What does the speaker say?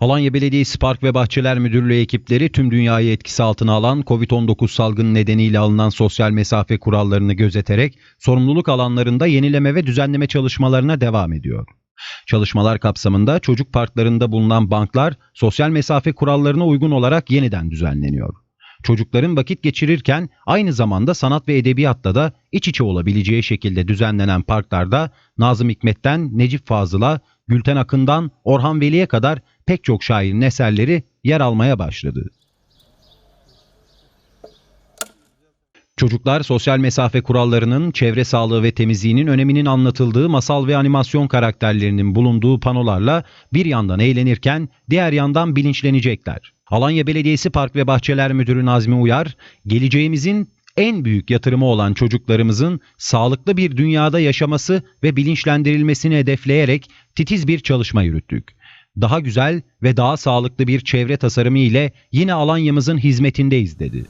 Alanya Belediyesi Park ve Bahçeler Müdürlüğü ekipleri tüm dünyayı etkisi altına alan COVID-19 salgını nedeniyle alınan sosyal mesafe kurallarını gözeterek sorumluluk alanlarında yenileme ve düzenleme çalışmalarına devam ediyor. Çalışmalar kapsamında çocuk parklarında bulunan banklar sosyal mesafe kurallarına uygun olarak yeniden düzenleniyor. Çocukların vakit geçirirken aynı zamanda sanat ve edebiyatta da iç içe olabileceği şekilde düzenlenen parklarda Nazım Hikmet'ten Necip Fazıl'a, Gülten Akın'dan Orhan Veli'ye kadar pek çok şairin eserleri yer almaya başladı. Çocuklar sosyal mesafe kurallarının, çevre sağlığı ve temizliğinin öneminin anlatıldığı masal ve animasyon karakterlerinin bulunduğu panolarla bir yandan eğlenirken diğer yandan bilinçlenecekler. Alanya Belediyesi Park ve Bahçeler Müdürü Nazmi Uyar, geleceğimizin en büyük yatırımı olan çocuklarımızın sağlıklı bir dünyada yaşaması ve bilinçlendirilmesini hedefleyerek titiz bir çalışma yürüttük. Daha güzel ve daha sağlıklı bir çevre tasarımı ile yine Alanya'mızın hizmetindeyiz dedi.